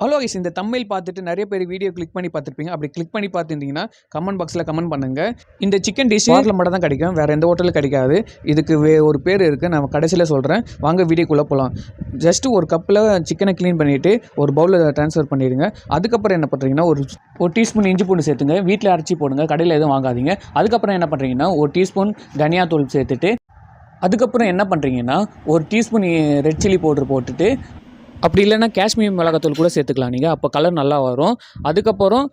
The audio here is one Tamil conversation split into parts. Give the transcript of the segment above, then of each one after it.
ஹலோ guys இந்த தமிழ் பார்த்துட்டு நிறைய பேர் வீடியோ கிளிக் பண்ணி பார்த்துருப்பீங்க. அப்படி கிளிக் பண்ணி பார்த்துருந்தீங்கன்னா கமெண்ட் பாக்ஸில் கமெண்ட் பண்ணுங்கள் இந்த சிக்கன் டிஷ் வாரில் மட்டும் தான் கிடைக்கும். வேறு எந்த ஹோட்டலும் கிடைக்காது. இதுக்கு வே ஒரு பேர் இருக்குது நான் கடைசியில் சொல்கிறேன் வாங்க வீடியோக்குள்ளே போகலாம் ஜஸ்ட் ஒரு கப்பில் சிக்கனை க்ளீன் பண்ணிவிட்டு ஒரு பவுலில் ட்ரான்ஸ்ஃபர் பண்ணிடுங்க. அதுக்கப்புறம் என்ன பண்ணுறீங்கன்னா ஒரு ஒரு டீஸ்பூன் இஞ்சி பூண்டு சேர்த்துங்க. வீட்டில் அரைச்சி போடுங்க. கடையில் எதுவும் வாங்காதீங்க. அதுக்கப்புறம் என்ன பண்ணுறீங்கன்னா ஒரு டீஸ்பூன் தனியாத்தூள் சேர்த்துட்டு அதுக்கப்புறம் என்ன பண்ணுறீங்கன்னா ஒரு டீஸ்பூன் ரெட் சில்லி பவுடர் போட்டுட்டு அப்படி இல்லைன்னா காஷ்மீர் மிளகாத்தூள் கூட சேர்த்துக்கலாம் நீங்கள் அப்போ கலர் நல்லா வரும். அதுக்கப்புறம்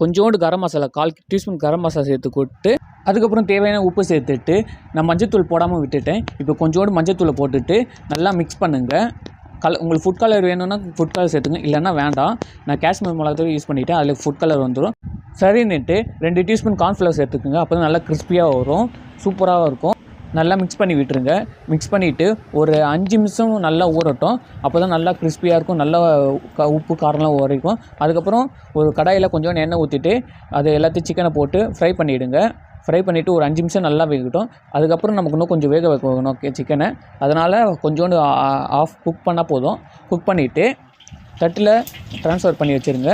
கொஞ்சோண்டு கரம் மசாலா கால் டீஸ்பூன் கரம் மசாலா சேர்த்து கொடுத்து அதுக்கப்புறம் தேவையான உப்பு சேர்த்துட்டு நான் மஞ்சத்தூள் போடாமல் விட்டுட்டேன். இப்போ கொஞ்சோண்டு மஞ்சத்தூளை போட்டுட்டு நல்லா மிக்ஸ் பண்ணுங்கள் கல உங்களுக்கு ஃபுட் கலர் வேணும்னா ஃபுட் கலர் சேர்த்துங்க. இல்லைன்னா வேண்டாம். நான் காஷ்மீர் மிளகாத்தூள் யூஸ் பண்ணிவிட்டேன் அதில் ஃபுட் கலர் வந்துடும் சரின்னுட்டு ரெண்டு டீஸ்பூன் கார்ன்ஃப்ளவர் சேர்த்துக்குங்க. அப்போ தான் நல்லா கிறிஸ்பியாக வரும். சூப்பராக இருக்கும். நல்லா மிக்ஸ் பண்ணி விட்டுருங்க. மிக்ஸ் பண்ணிவிட்டு ஒரு அஞ்சு நிமிஷம் நல்லா ஊறட்டும். அப்போ தான் நல்லா கிறிஸ்பியாக இருக்கும். நல்லா க உப்பு காரம்லாம் உரைக்கும். அதுக்கப்புறம் ஒரு கடாயில் கொஞ்சோண்டு எண்ணெய் ஊற்றிட்டு அது எல்லாத்தையும் சிக்கனை போட்டு ஃப்ரை பண்ணிவிடுங்க ஃப்ரை பண்ணிவிட்டு ஒரு அஞ்சு நிமிஷம் நல்லா வேகட்டும். அதுக்கப்புறம் நமக்கு இன்னும் கொஞ்சம் வேக வைக்கணும் சிக்கனை அதனால் கொஞ்சோண்டு ஆஃப் குக் பண்ணால் போதும். குக் பண்ணிவிட்டு தட்டில் ட்ரான்ஸ்ஃபர் பண்ணி வச்சுருங்க.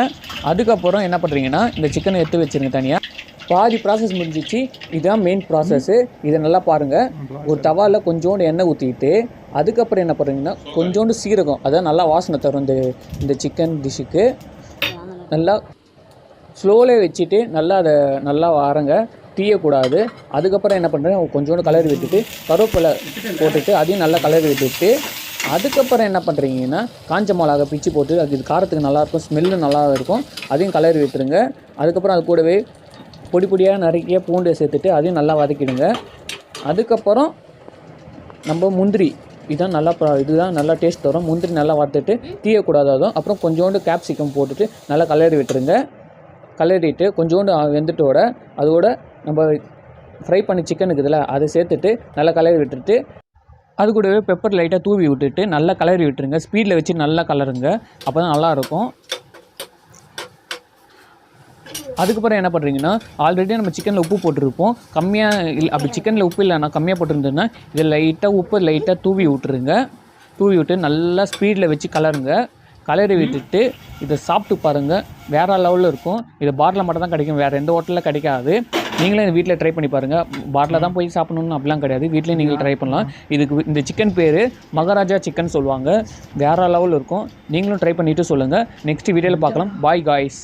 அதுக்கப்புறம் என்ன பண்ணுறீங்கன்னா இந்த சிக்கனை எடுத்து வச்சுருங்க தனியாக பாதி ப்ராசஸ் முடிஞ்சிச்சு. இதுதான் மெயின் ப்ராசஸ்ஸு இதை நல்லா பாருங்கள் ஒரு தவாவில் கொஞ்சோண்டு எண்ணெய் ஊற்றிட்டு அதுக்கப்புறம் என்ன பண்ணுறீங்கன்னா கொஞ்சோண்டு சீரகம். அதான் நல்லா வாசனை தரும் இந்த இந்த சிக்கன் டிஷ்ஷுக்கு நல்லா ஸ்லோலே வச்சுட்டு நல்லா அதை நல்லா வாரங்க. தீயக்கூடாது. அதுக்கப்புறம் என்ன பண்ணுறேன் கொஞ்சோண்டு கலர் விட்டுட்டு கருவேப்பிலை போட்டுட்டு அதையும் நல்லா கலர் விட்டுட்டு அதுக்கப்புறம் என்ன பண்ணுறீங்கன்னா காஞ்ச மிளகா பிச்சு போட்டு அது இது காரத்துக்கு நல்லாயிருக்கும் ஸ்மெல்லு நல்லா இருக்கும். அதையும் கலர் விட்டுருங்க. அதுக்கப்புறம் அது கூடவே பொடி பொடியாக நிறைய பூண்டை சேர்த்துட்டு அதையும் நல்லா வதக்கிடுங்க. அதுக்கப்புறம் நம்ம முந்திரி இதுதான் நல்லா இதுதான் நல்லா டேஸ்ட் தரும். முந்திரி நல்லா வறுத்துட்டு தீயக்கூடாது அதுவும். அப்புறம் கொஞ்சோண்டு கேப்சிகம் போட்டுட்டு நல்லா கலரி விட்டுருங்க. கலரிட்டு கொஞ்சோண்டு வெந்துட்டோட அதோட நம்ம ஃப்ரை பண்ணி சிக்கன் இருக்குதுல்ல அதை சேர்த்துட்டு நல்லா கலரி விட்டுட்டு அது கூடவே பெப்பர் லைட்டாக தூவி விட்டுட்டு நல்லா கலரி விட்டுருங்க. ஸ்பீடில் வச்சு நல்லா கலருங்க. அப்போ தான் நல்லாயிருக்கும். அதுக்கப்புறம் என்ன பண்ணுறீங்கன்னா ஆல்ரெடி நம்ம சிக்கனில் உப்பு போட்டிருப்போம். கம்மியாக இல்லை அப்படி சிக்கனில் உப்பு இல்லைன்னா கம்மியாக போட்டிருந்ததுன்னா இதை லைட்டாக உப்பு லைட்டாக தூவி விட்டுருங்க. தூவி விட்டு நல்லா ஸ்பீடில் வச்சு கலருங்க. கலரி விட்டுட்டு இதை சாப்பிட்டு பாருங்கள் வேறு லெவலில் இருக்கும். இது பாட்டில் மட்டும் தான் கிடைக்கும். வேறு எந்த ஹோட்டலில் கிடைக்காது. நீங்களே இந்த வீட்டில் ட்ரை பண்ணி பாருங்கள் பாட்டில் தான் போய் சாப்பிடணும்னு அப்படிலாம் கிடையாது. வீட்டிலே நீங்கள் ட்ரை பண்ணலாம். இதுக்கு இந்த சிக்கன் பேர் மகாராஜா சிக்கன் சொல்லுவாங்க. வேறு லெவலில் இருக்கும். நீங்களும் ட்ரை பண்ணிவிட்டு சொல்லுங்கள் நெக்ஸ்ட் வீடியோவில் பார்க்கலாம். Bye guys